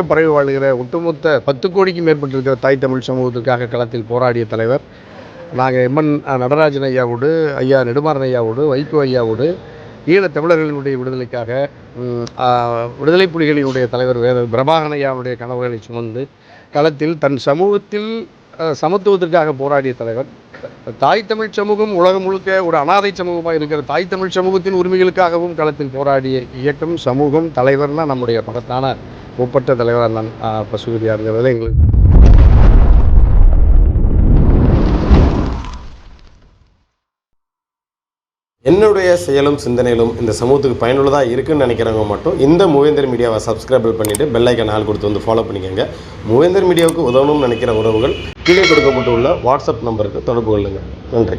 பரவி வாழ்கிற ஒட்டுமொத்த பத்து கோடிக்கும் மேற்பட்டிருக்கிற தாய் தமிழ் சமூகத்திற்காக களத்தில் போராடிய தலைவர் நாங்கள் எம்என் நடராஜன் ஐயாவோடு ஐயா நெடுமாறன் ஐயாவோடு வைகோ ஐயாவோடு ஈழத் தமிழர்களினுடைய விடுதலைக்காக விடுதலை புலிகளினுடைய தலைவர் வேத பிரபாகரன் ஐயாவுடைய கனவுகளை சுமந்து களத்தில் தன் சமூகத்தில் சமத்துவத்திற்காக போராடிய தலைவர். தாய் தமிழ் சமூகம் உலகம் முழுக்க ஒரு அனாதை சமூகமாக இருக்கிற தாய் தமிழ் சமூகத்தின் உரிமைகளுக்காகவும் களத்தில் போராடிய இயக்கம் சமூகம் தலைவர்னால் நம்முடைய மகத்தான ஒப்பற்ற தலைவராக இருந்தான். ஆ, பசுபதியாருங்கிறதுல எங்களுக்கு என்னுடைய செயலும் சிந்தனையிலும் இந்த சமூகத்துக்கு பயனுள்ளதாக இருக்குன்னு நினைக்கிறவங்க மட்டும் இந்த மூவேந்தர் மீடியாவை சப்ஸ்கிரைபிள் பண்ணிவிட்டு பெல் ஆள் கொடுத்து வந்து ஃபாலோ பண்ணிக்கோங்க. மூவேந்தர் மீடியாவுக்கு உதவணும்னு நினைக்கிற உறவுகள் கீழே கொடுக்கப்பட்டுள்ள வாட்ஸ்அப் நம்பருக்கு தொடர்பு கொள்ளுங்கள் நன்றி.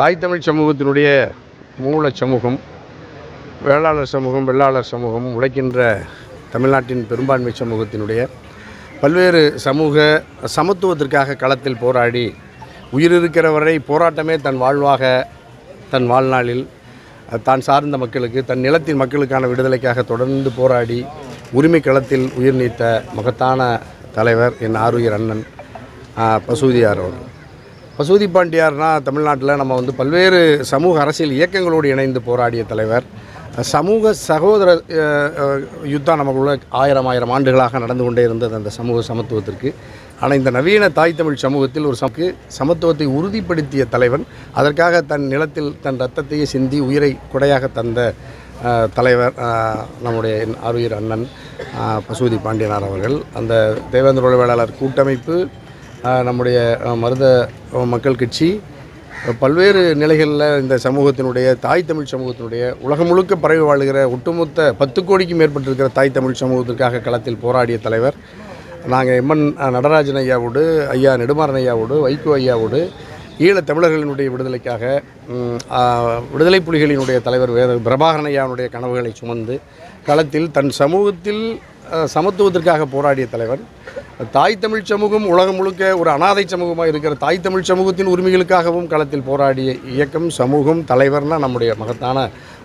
தாய் தமிழ் சமூகத்தினுடைய மூல சமூகம் வேளாளர் சமூகம் வெள்ளாளர் சமூகம் உழைக்கின்ற தமிழ்நாட்டின் பெரும்பான்மை சமூகத்தினுடைய பல்வேறு சமூக சமத்துவத்திற்காக களத்தில் போராடி உயிரிருக்கிற வரை போராட்டமே தன் வாழ்வாக தன் வாழ்நாளில் தான் சார்ந்த மக்களுக்கு தன் நிலத்தின் மக்களுக்கான விடுதலைக்காக தொடர்ந்து போராடி உரிமை களத்தில் உயிர் நீத்த மகத்தான தலைவர் என் ஆருயிர் அண்ணன் பசூதியார் அவர்கள். பசூதி பாண்டியார்னா தமிழ்நாட்டில் நம்ம வந்து பல்வேறு சமூக அரசியல் இயக்கங்களோடு இணைந்து போராடிய தலைவர். சமூக சகோதர யுத்தம் நமக்குள்ள ஆயிரம் ஆயிரம் ஆண்டுகளாக நடந்து கொண்டே இருந்தது அந்த சமூக சமத்துவத்திற்கு. ஆனால் இந்த நவீன தாய் தமிழ் சமூகத்தில் ஒரு சமக்கு சமத்துவத்தை உறுதிப்படுத்திய தலைவன் அதற்காக தன் நிலத்தில் தன் ரத்தத்தையே சிந்தி உயிரை கொடையாக தந்த தலைவர் நம்முடைய அருயிர் அண்ணன் பசூதி பாண்டியனார் அவர்கள். அந்த தேவேந்திர உளவியலாளர் கூட்டமைப்பு நம்முடைய மருத மக்கள் கட்சி பல்வேறு நிலைகளில் இந்த சமூகத்தினுடைய தாய் தமிழ் சமூகத்தினுடைய உலகம் முழுக்க பரவி வாழ்கிற ஒட்டுமொத்த பத்து கோடிக்கும் மேற்பட்டிருக்கிற தாய் தமிழ் சமூகத்திற்காக களத்தில் போராடிய தலைவர் நாங்கள் எம்என் நடராஜன் ஐயாவோடு ஐயா நெடுமாறன் ஐயாவோடு வைகோ ஐயாவோடு ஈழத் தமிழர்களினுடைய விடுதலைக்காக விடுதலை புலிகளினுடைய தலைவர் வேத பிரபாகரனையாவுடைய கனவுகளை சுமந்து களத்தில் தன் சமூகத்தில் சமத்துவத்திற்காக போராடிய தலைவர் தாய் தமிழ் சமூகம் உலகம் முழுக்க ஒரு அனாதை சமூகமாக இருக்கிற தாய் தமிழ் சமூகத்தின் உரிமைகளுக்காகவும் களத்தில் போராடிய இயக்கம் சமூகம் தலைவர்னால் நம்முடைய மகத்தான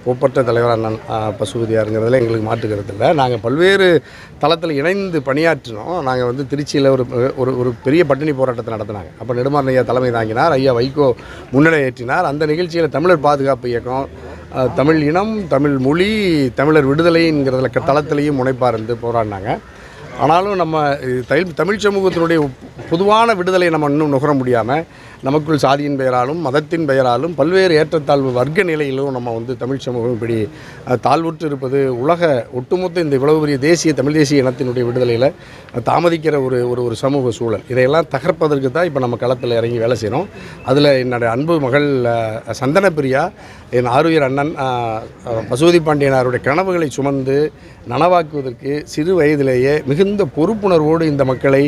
ஒப்பற்ற தலைவர் அண்ணன் பசுபதியாருங்கிறதுல எங்களுக்கு மாற்றுக்கிறது இல்லை. நாங்கள் பல்வேறு தளத்தில் இணைந்து பணியாற்றினோம். நாங்கள் வந்து திருச்சியில் ஒரு ஒரு ஒரு பெரிய பட்டினி போராட்டத்தை நடத்தினாங்க. அப்போ நெடுமாறன் ஐயா தலைமை தாங்கினார். ஐயா வைகோ முன்னிலை ஏற்றினார். அந்த நிகழ்ச்சியில் தமிழர் பாதுகாப்பு இயக்கம் தமிழ் இனம் தமிழ் மொழி தமிழர் விடுதலைங்கிறதுல க- தளத்திலையும் முனைப்பாக இருந்து போராடினாங்க. ஆனாலும் நம்ம தமிழ் தமிழ் சமூகத்தினுடைய பொதுவான விடுதலை நம்ம இன்னும் நுகர முடியாமல் நமக்குள் சாதியின் பெயராலும் மதத்தின் பெயராலும் பல்வேறு ஏற்றத்தாழ்வு வர்க்க நிலையிலும் நம்ம வந்து தமிழ் சமூகம் இப்படி தாழ்வுற்று இருப்பது உலக ஒட்டுமொத்த இந்த இவ்வளவு பெரிய தேசிய தமிழ் தேசிய இனத்தினுடைய விடுதலையில் தாமதிக்கிற ஒரு ஒரு ஒரு சமூக சூழல். இதையெல்லாம் தகர்ப்பதற்கு தான் இப்போ நம்ம களத்தில் இறங்கி வேலை செய்கிறோம் அதில் என்னுடைய அன்பு மகள் சந்தன பிரியா என் ஆருயர் அண்ணன் அஹ், பசுபதி பாண்டியனாருடைய கனவுகளை சுமந்து நனவாக்குவதற்கு சிறு வயதிலேயே மிகுந்த பொறுப்புணர்வோடு இந்த மக்களை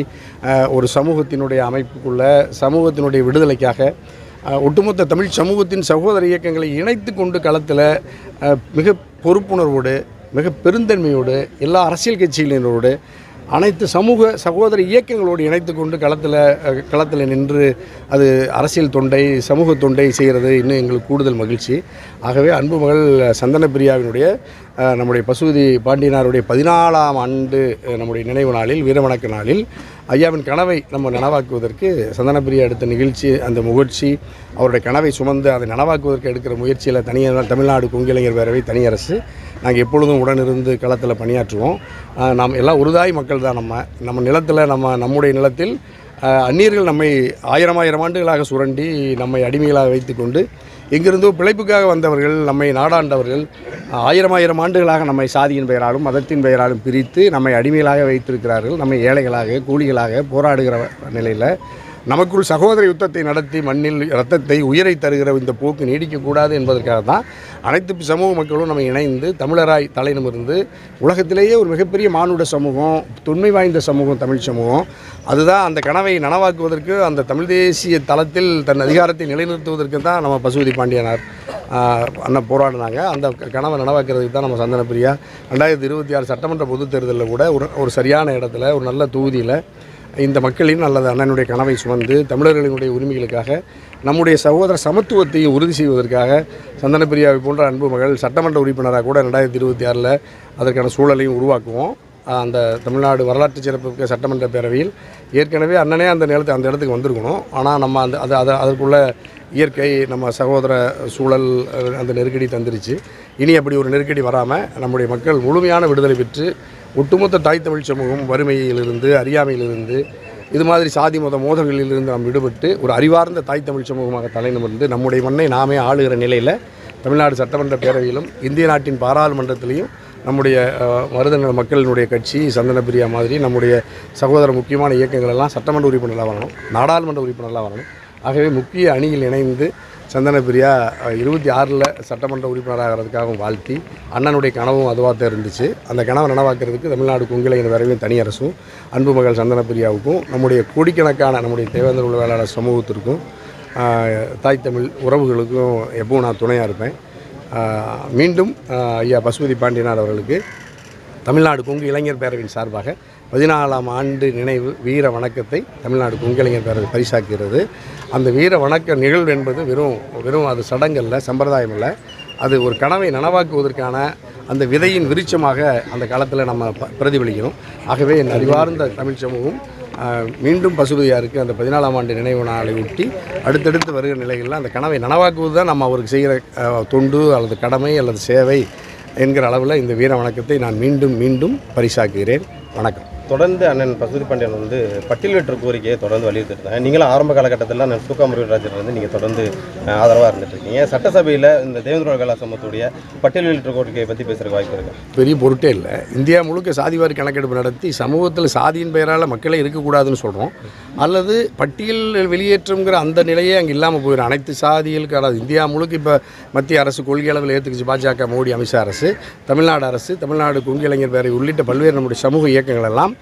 ஒரு சமூகத்தினுடைய அமைப்புக்குள்ள சமூகத்தினுடைய விடு விடுதலைக்காக ஒட்டுமொத்த தமிழ் சமூகத்தின் சகோதர இயக்கங்களை இணைத்து கொண்டு களத்தில் மிக பொறுப்புணர்வோடு மிக பெருந்தன்மையோடு எல்லா அரசியல் கட்சிகளினரோடு அனைத்து சமூக சகோதர இயக்கங்களோடு இணைத்து கொண்டு களத்தில் களத்தில் நின்று அது அரசியல் தொண்டை சமூக தொண்டை செய்கிறது இன்னும் எங்களுக்கு கூடுதல் மகிழ்ச்சி. ஆகவே அன்பு மகள் சந்தன பிரியாவினுடைய நம்முடைய பசுபதி பாண்டியனாருடைய பதினாலாம் ஆண்டு நம்முடைய நினைவு நாளில் வீரவணக்க நாளில் ஐயாவின் கனவை நம்ம நனவாக்குவதற்கு சந்தனப்பிரியா எடுத்த நிகழ்ச்சி அந்த முயற்சி அவருடைய கனவை சுமந்து அதை நனவாக்குவதற்கு எடுக்கிற முயற்சியில் தனியார் தமிழ்நாடு கொங்கிளைஞர் பேரவை தனியரசு நாங்கள் எப்பொழுதும் உடனிருந்து களத்தில் பணியாற்றுவோம். நாம் எல்லாம் உருதாய் மக்கள் தான் நம்ம. நம்ம நிலத்தில் நம்ம நம்முடைய நிலத்தில் அந்நியர்கள் நம்மை ஆயிரம் ஆயிரம் ஆண்டுகளாக சுரண்டி நம்மை அடிமைகளாக வைத்துக்கொண்டு எங்கிருந்தோ பிழைப்புக்காக வந்தவர்கள் நம்மை நாடாண்டவர்கள் ஆயிரம் ஆயிரம் ஆண்டுகளாக நம்மை சாதியின் பெயராலும் மதத்தின் பெயராலும் பிரித்து நம்மை அடிமைகளாக வைத்திருக்கிறார்கள் நம்மை ஏழைகளாக கூலிகளாக போராடுகிற நிலையில் நமக்குள் சகோதர யுத்தத்தை நடத்தி மண்ணில் இரத்தத்தை உயிரை தருகிற இந்த போக்கு நீடிக்கக்கூடாது என்பதற்காக தான் அனைத்து சமூக மக்களும் நம்ம இணைந்து தமிழராய் தலையிடமிருந்து உலகத்திலேயே ஒரு மிகப்பெரிய மானுட சமூகம் தொன்மை வாய்ந்த சமூகம் தமிழ் சமூகம். அதுதான் அந்த கனவை நனவாக்குவதற்கு அந்த தமிழ் தேசிய தளத்தில் தன் அதிகாரத்தை நிலைநிறுத்துவதற்கு தான் நம்ம பசுபதி பாண்டியனார் அண்ணன் போராடினாங்க. அந்த கனவை நனவாக்குறதுக்கு தான் நம்ம சந்தன பிரியா ரெண்டாயிரத்தி இருபத்தி ஆறு சட்டமன்ற பொதுத் தேர்தலில் கூட ஒரு ஒரு சரியான இடத்துல ஒரு நல்ல தொகுதியில் இந்த மக்களின் அல்லது அண்ணனுடைய கனவை சுமந்து தமிழர்களினுடைய உரிமைகளுக்காக நம்முடைய சகோதர சமத்துவத்தையும் உறுதி செய்வதற்காக சந்தனப்பிரியாவை போன்ற அன்பு மகள் சட்டமன்ற உறுப்பினராக கூட ரெண்டாயிரத்தி இருபத்தி ஆறில் அதற்கான சூழலையும் உருவாக்குவோம். அந்த தமிழ்நாடு வரலாற்று சிறப்புமிக்க சட்டமன்ற பேரவையில் ஏற்கனவே அண்ணனே அந்த நேரத்தை அந்த இடத்துக்கு வந்திருக்கணும். ஆனால் நம்ம அந்த அது அதை அதற்குள்ள இயற்கை நம்ம சகோதர சூழல் அந்த நெருக்கடி தந்துருச்சு. இனி அப்படி ஒரு நெருக்கடி வராமல் நம்முடைய மக்கள் முழுமையான விடுதலை பெற்று ஒட்டுமொத்த தாய் தமிழ் சமூகம் வறுமையிலிருந்து அறியாமையிலிருந்து இது மாதிரி சாதி மத மோதல்களிலிருந்து நாம் விடுபட்டு ஒரு அறிவார்ந்த தாய் தமிழ் சமூகமாக தலைநிமிர்ந்து நம்முடைய மண்ணை நாமே ஆளுகிற நிலையில் தமிழ்நாடு சட்டமன்ற பேரவையிலும் இந்திய நாட்டின் பாராளுமன்றத்திலையும் நம்முடைய அஹ், மருதநல மக்களினுடைய கட்சி சந்தனப்பிரியா மாதிரி நம்முடைய சகோதர முக்கியமான இயக்கங்கள் எல்லாம் சட்டமன்ற உறுப்பினர்களாக வரணும் நாடாளுமன்ற உறுப்பினர்களாக வரணும். ஆகவே முக்கிய அணியில் இணைந்து சந்தன பிரியா இருபத்தி ஆறில் சட்டமன்ற உறுப்பினராகிறதுக்காகவும் வாழ்த்தி அண்ணனுடைய கனவும் அதுவாக தான் இருந்துச்சு அந்த கனவை நனவாக்குறதுக்கு தமிழ்நாடு குங்கிலையின் வரையும் தனி அரசும் அன்பு மகள் சந்தன பிரியாவுக்கும் நம்முடைய கோடிக்கணக்கான நம்முடைய தேவேந்திர உள்ள சமூகத்திற்கும் தாய் தமிழ் உறவுகளுக்கும் எப்பவும் நான் துணையாக இருப்பேன். மீண்டும் ஐயா பசுபதி பாண்டியனார் அவர்களுக்கு தமிழ்நாடு கொங்கு இளைஞர் பேரவையின் சார்பாக பதினாலாம் ஆண்டு நினைவு வீர வணக்கத்தை தமிழ்நாடு கொங்கு இளைஞர் பேரவை பரிசாக்குகிறது. அந்த வீர வணக்க நிகழ்வு என்பது வெறும் வெறும் அது சடங்கல்ல சம்பிரதாயம் இல்லை. அது ஒரு கனவை நனவாக்குவதற்கான அந்த விதையின் விருச்சமாக அந்த காலத்தில் நம்ம ப- பிரதிபலிக்கணும் ஆகவே என் அறிவார்ந்த தமிழ் சமூகம் மீண்டும் பசுபதியாருக்கு அந்த பதினாலாம் ஆண்டு நினைவு நாளை ஒட்டி அடுத்தடுத்து வருகிற நிலைகளில் அந்த கனவை நனவாக்குவது தான் நம்ம அவருக்கு செய்கிற தொண்டு அல்லது கடமை அல்லது சேவை என்கிற அளவில் இந்த வீர வணக்கத்தை நான் மீண்டும் மீண்டும் பரிசாக்குகிறேன். வணக்கம். தொடர்ந்து அண்ணன் பசுதி பாண்டியன் வந்து பட்டியல் வெற்ற கோரிக்கையை தொடர்ந்து வலியுறுத்திருந்தாங்க நீங்களும் ஆரம்ப காலகட்டத்தில் அண்ணன் சுகா முருகராஜர் வந்து நீங்கள் தொடர்ந்து ஆதரவாக இருந்துட்டு இருக்கீங்க சட்டசபையில் இந்த தேவேந்திர வேலா பட்டியல் வெற்ற கோரிக்கையை பற்றி பேசுறதுக்கு வாய்ப்பு இருக்கு? பெரிய பொருட்டே இல்லை. இந்தியா முழுக்க சாதிவாரி கணக்கெடுப்பு நடத்தி சமூகத்தில் சாதியின் பெயரால் மக்களே இருக்கக்கூடாதுன்னு சொல்கிறோம் அல்லது பட்டியல் வெளியேற்றம்ங்கிற அந்த நிலையே அங்கே இல்லாமல் போயிடும் அனைத்து சாதிகளுக்கு அதாவது இந்தியா முழுக்க இப்போ மத்திய அரசு கொள்கை அளவில் ஏற்றுக்குச்சு பாஜக மோடி அமித்ஷா அரசு. தமிழ்நாடு அரசு தமிழ்நாடு குங்கிலைஞர் இளைஞர் உள்ளிட்ட பல்வேறு நம்முடைய சமூக இயக்கங்கள் எல்லாம்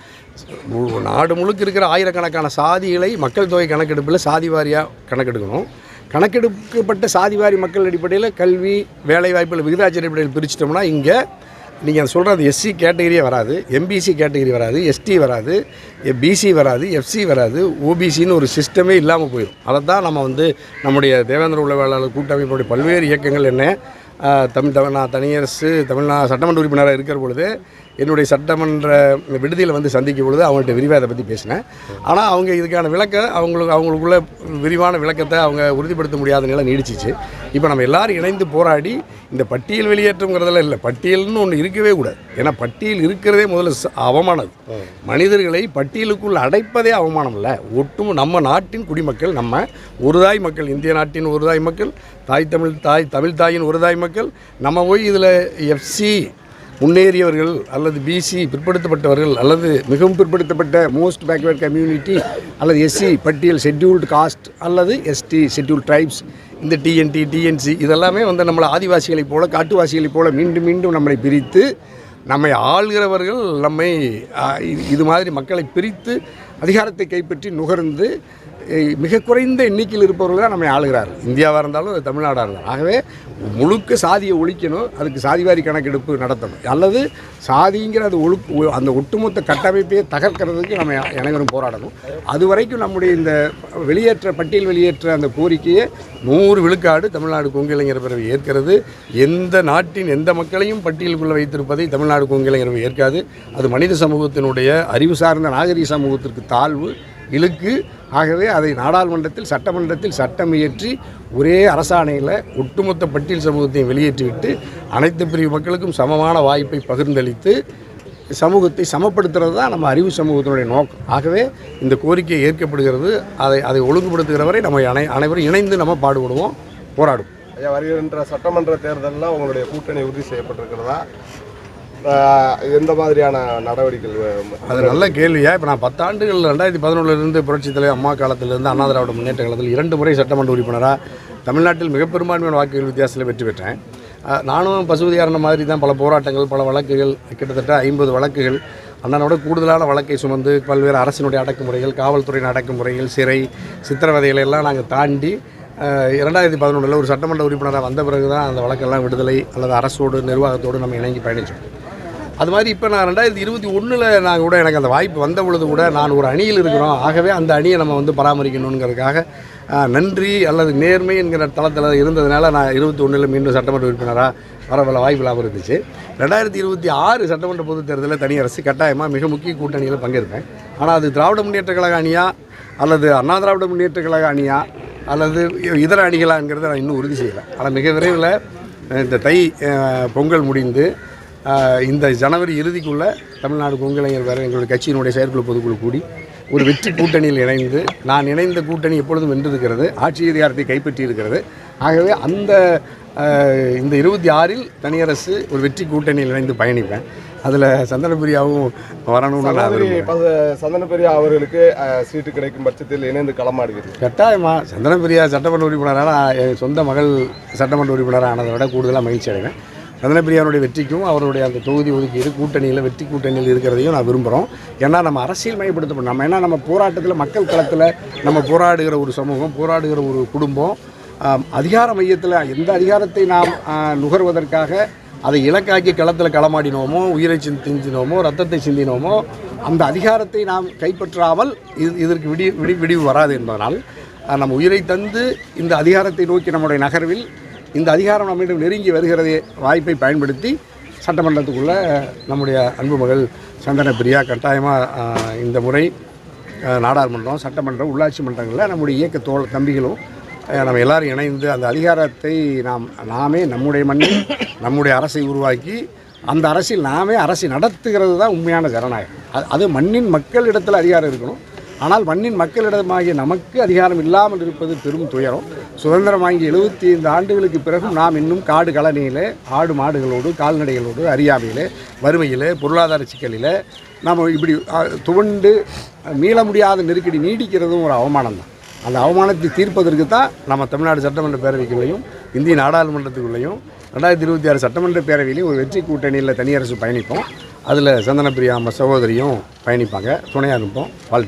நாடு முழுக்க இருக்கிற ஆயிரக்கணக்கான சாதிகளை மக்கள் தொகை கணக்கெடுப்பில் சாதி வாரியாக கணக்கெடுக்கணும். கணக்கெடுக்கப்பட்ட சாதிவாரி மக்கள் அடிப்படையில் கல்வி வேலைவாய்ப்புகள் விகிதாச்சார அடிப்படையில் பிரிச்சிட்டோம்னா இங்கே நீங்கள் சொல்கிறது எஸ்சி கேட்டகரியே வராது எம்பிசி கேட்டகரி வராது எஸ்டி வராது பிசி வராது எஃப்சி வராது ஓபிசின்னு ஒரு சிஸ்டமே இல்லாமல் போயிடும். அதை தான் நம்ம வந்து நம்முடைய தேவேந்திர உளவாளர் கூட்டமைப்பினுடைய பல்வேறு இயக்கங்கள் என்ன தமிழ் தமிழ் நான் தனியரசு தமிழ்நா சட்டமன்ற உறுப்பினராக இருக்கிற பொழுது என்னுடைய சட்டமன்ற விடுதியில் வந்து சந்திக்கும் பொழுது அவங்கள்ட்ட விரிவாக அதை பற்றி பேசினேன். ஆனால் அவங்க இதுக்கான விளக்க அவங்களுக்கு அவங்களுக்குள்ள விரிவான விளக்கத்தை அவங்க உறுதிப்படுத்த முடியாத நிலை நீடிச்சிச்சு. இப்போ நம்ம எல்லோரும் இணைந்து போராடி இந்த பட்டியல் வெளியேற்றங்கிறதெல்லாம் இல்லை பட்டியல்னு ஒன்று இருக்கவே கூடாது. ஏன்னா பட்டியல் இருக்கிறதே முதல்ல ச- அவமானம் மனிதர்களை பட்டியலுக்குள் அடைப்பதே அவமானம் இல்லை. ஒட்டும் நம்ம நாட்டின் குடிமக்கள் நம்ம ஒரு தாய் மக்கள் இந்திய நாட்டின் ஒரு தாய் மக்கள் தாய் தமிழ் தாய் தமிழ் தாயின் ஒரு தாய் மக்கள் நம்ம போய் இதில் எஃப்சி முன்னேறியவர்கள் அல்லது பிசி பிற்படுத்தப்பட்டவர்கள் அல்லது மிகவும் பிற்படுத்தப்பட்ட மோஸ்ட் பேக்வேர்ட் கம்யூனிட்டி அல்லது எஸ்சி பட்டியல் ஷெட்யூல்டு காஸ்ட் அல்லது எஸ்டி ஷெட்யூல் ட்ரைப்ஸ் இந்த டிஎன்டி டிஎன்சி இதெல்லாமே வந்து நம்மளை ஆதிவாசிகளைப் போல காட்டுவாசிகளைப் போல மீண்டும் மீண்டும் நம்மளை பிரித்து நம்மை ஆள்கிறவர்கள் நம்மை இது- மாதிரி மக்களை பிரித்து அதிகாரத்தை கைப்பற்றி நுகர்ந்து மிக குறைந்த எண்ணிக்கையில் இருப்பவர்கள் தான் நம்மை ஆளுகிறார் இந்தியாவாக இருந்தாலும் தமிழ்நாடாக இருந்தாலும். ஆகவே முழுக்க சாதியை ஒழிக்கணும் அதுக்கு சாதிவாரி கணக்கெடுப்பு நடத்தணும். அல்லது சாதிங்கிற அது ஒழு ஒ- அந்த ஒட்டுமொத்த கட்டமைப்பையே தகர்க்கிறதுக்கு நம்ம அனைவரும் போராடணும். அது வரைக்கும் நம்முடைய இந்த வெளியேற்ற பட்டியல் வெளியேற்ற அந்த கோரிக்கையை நூறு விழுக்காடு தமிழ்நாடு கொங்கு பிறகு ஏற்கிறது. எந்த நாட்டின் எந்த மக்களையும் பட்டியலுக்குள்ளே வைத்திருப்பதை தமிழ்நாடு கொங்கு ஏற்காது. அது மனித சமூகத்தினுடைய அறிவு சார்ந்த நாகரிக சமூகத்திற்கு தாழ்வு இழுக்கு. ஆகவே அதை நாடாளுமன்றத்தில் சட்டமன்றத்தில் சட்டம் இயற்றி ஒரே அரசாணையில் ஒட்டுமொத்த பட்டியல் சமூகத்தையும் வெளியேற்றிவிட்டு அனைத்து பிரிவு மக்களுக்கும் சமமான வாய்ப்பை பகிர்ந்தளித்து சமூகத்தை சமப்படுத்துறது தான் நம்ம அறிவு சமூகத்தினுடைய நோக்கம். ஆகவே இந்த கோரிக்கை ஏற்கப்படுகிறது. அதை அதை ஒழுங்குபடுத்துகிற வரை நம்ம அனை அனைவரும் இணைந்து நம்ம பாடுபடுவோம் போராடுவோம். ஐயா வருகின்ற சட்டமன்ற தேர்தலில் உங்களுடைய கூட்டணி உறுதி செய்யப்பட்டிருக்கிறதா? எந்த மாதிரியான நடவடிக்கைகள் அது நல்ல கேள்வியா? இப்போ நான் பத்தாண்டுகள் ரெண்டாயிரத்தி பதினொன்றுலேருந்து புரட்சி தலைவர் அம்மா காலத்திலிருந்து அண்ணா திராவிட முன்னேற்ற காலத்தில் இரண்டு முறை சட்டமன்ற உறுப்பினராக தமிழ்நாட்டில் மிக பெரும்பான்மையான வாக்குகள் வித்தியாசத்தில் வெற்றி பெற்றேன். நானும் பசுபதியாரன மாதிரி தான் பல போராட்டங்கள் பல வழக்குகள் கிட்டத்தட்ட ஐம்பது வழக்குகள் அண்ணனோட கூடுதலான வழக்கை சுமந்து பல்வேறு அரசினுடைய அடக்குமுறைகள் காவல்துறையின் அடக்குமுறைகள் சிறை சித்திரவதைகளை எல்லாம் நாங்கள் தாண்டி இரண்டாயிரத்தி பதினொன்றில் ஒரு சட்டமன்ற உறுப்பினராக வந்த பிறகு தான் அந்த வழக்கெல்லாம் விடுதலை அல்லது அரசோடு நிர்வாகத்தோடு நம்ம இணங்கி பயணித்தோம் அது மாதிரி இப்போ நான் ரெண்டாயிரத்தி இருபத்தி ஒன்றில் நான் கூட எனக்கு அந்த வாய்ப்பு வந்த பொழுது கூட நான் ஒரு அணியில் இருக்கிறோம். ஆகவே அந்த அணியை நம்ம வந்து பராமரிக்கணுங்கிறதுக்காக நன்றி அல்லது நேர்மை என்கிற தளத்தில் இருந்ததுனால நான் இருபத்தி ஒன்றில் மீண்டும் சட்டமன்ற உறுப்பினராக வர பல வாய்ப்பு லாபம் இருந்துச்சு. ரெண்டாயிரத்தி இருபத்தி ஆறு சட்டமன்ற பொதுத் தேர்தலில் தனி அரசு கட்டாயமாக மிக முக்கிய கூட்டணியில் பங்கேற்பேன். ஆனால் அது திராவிட முன்னேற்ற கழக அணியா அல்லது அண்ணா திராவிட முன்னேற்ற கழக அணியா அல்லது இதர அணிகளாங்கிறத நான் இன்னும் உறுதி செய்யலை. ஆனால் மிக விரைவில் இந்த தை பொங்கல் முடிந்து இந்த ஜனவரி இறுதிக்குள்ளே தமிழ்நாடு கொங்கிளைஞர் வேறு எங்களுடைய கட்சியினுடைய செயற்குழு பொதுக்குழு கூடி ஒரு வெற்றி கூட்டணியில் இணைந்து நான் இணைந்த கூட்டணி எப்பொழுதும் வென்றிருக்கிறது ஆட்சி அதிகாரத்தை கைப்பற்றி இருக்கிறது ஆகவே அந்த இந்த இருபத்தி ஆறில் தனியரசு ஒரு வெற்றி கூட்டணியில் இணைந்து பயணிப்பேன். அதில் சந்தனபிரியாவும் வரணும்னு நான் விரும்புகிறேன் சந்தன பெரியா அவர்களுக்கு சீட்டு கிடைக்கும் பட்சத்தில் இணைந்து களமாடுகிறீர்கள். கட்டாயமா சந்தனப்பிரியா சட்டமன்ற உறுப்பினராக நான் என் சொந்த மகள் சட்டமன்ற உறுப்பினராக ஆனதை விட கூடுதலாக மகிழ்ச்சி அடைவேன். சந்தனப்பிரியானுடைய வெற்றிக்கும் அவருடைய அந்த தொகுதி ஒதுக்கீடு கூட்டணியில் வெற்றி கூட்டணியில் இருக்கிறதையும் நான் விரும்புகிறோம் ஏன்னா நம்ம அரசியல் மயப்படுத்தப்படும் நம்ம ஏன்னா நம்ம போராட்டத்தில் மக்கள் களத்தில் நம்ம போராடுகிற ஒரு சமூகம் போராடுகிற ஒரு குடும்பம் அதிகார மையத்தில் எந்த அதிகாரத்தை நாம் நுகர்வதற்காக அதை இலக்காக்கி களத்தில் களமாடினோமோ உயிரை சிந்தி- சிந்தினோமோ ரத்தத்தை சிந்தினோமோ அந்த அதிகாரத்தை நாம் கைப்பற்றாமல் இது இதற்கு விடி விடி விடிவு வராது என்பதனால் நம்ம உயிரை தந்து இந்த அதிகாரத்தை நோக்கி நம்முடைய நகர்வில் இந்த அதிகாரம் நம்மிடம் நெருங்கி வருகிறதே வாய்ப்பை பயன்படுத்தி சட்டமன்றத்துக்குள்ளே நம்முடைய அன்பு மகள் சந்தன பிரியா கட்டாயமாக இந்த முறை நாடாளுமன்றம் சட்டமன்றம் உள்ளாட்சி மன்றங்களில் நம்முடைய இயக்க தோல் தம்பிகளும் நம்ம எல்லாரும் இணைந்து அந்த அதிகாரத்தை நாம் நாமே நம்முடைய மண்ணில் நம்முடைய அரசை உருவாக்கி அந்த அரசில் நாமே அரசை நடத்துகிறது தான் உண்மையான ஜனநாயகம். அது அது மண்ணின் மக்களிடத்தில் அதிகாரம் இருக்கணும். ஆனால் மண்ணின் மக்களிடமாகிய நமக்கு அதிகாரம் இல்லாமல் இருப்பது பெரும் துயரம். சுதந்திரம் வாங்கி எழுபத்தி ஐந்து ஆண்டுகளுக்கு பிறகும் நாம் இன்னும் காடு கழனியிலே ஆடு மாடுகளோடு கால்நடைகளோடு அறியாமையிலே வறுமையிலே பொருளாதார சிக்கலில் நாம் இப்படி துவண்டு மீள முடியாத நெருக்கடி நீடிக்கிறதும் ஒரு அவமானம் தான். அந்த அவமானத்தை தீர்ப்பதற்கு தான் நம்ம தமிழ்நாடு சட்டமன்ற பேரவைக்குள்ளேயும் இந்திய நாடாளுமன்றத்துக்குள்ளேயும் ரெண்டாயிரத்தி இருபத்தி ஆறு சட்டமன்ற பேரவையிலையும் ஒரு வெற்றி கூட்டணியில் தனியரசு பயணிப்போம். அதில் சந்தனப்பிரியா நம்ம சகோதரியும் பயணிப்பாங்க. துணையாக இருப்போம். வாழ்த்து.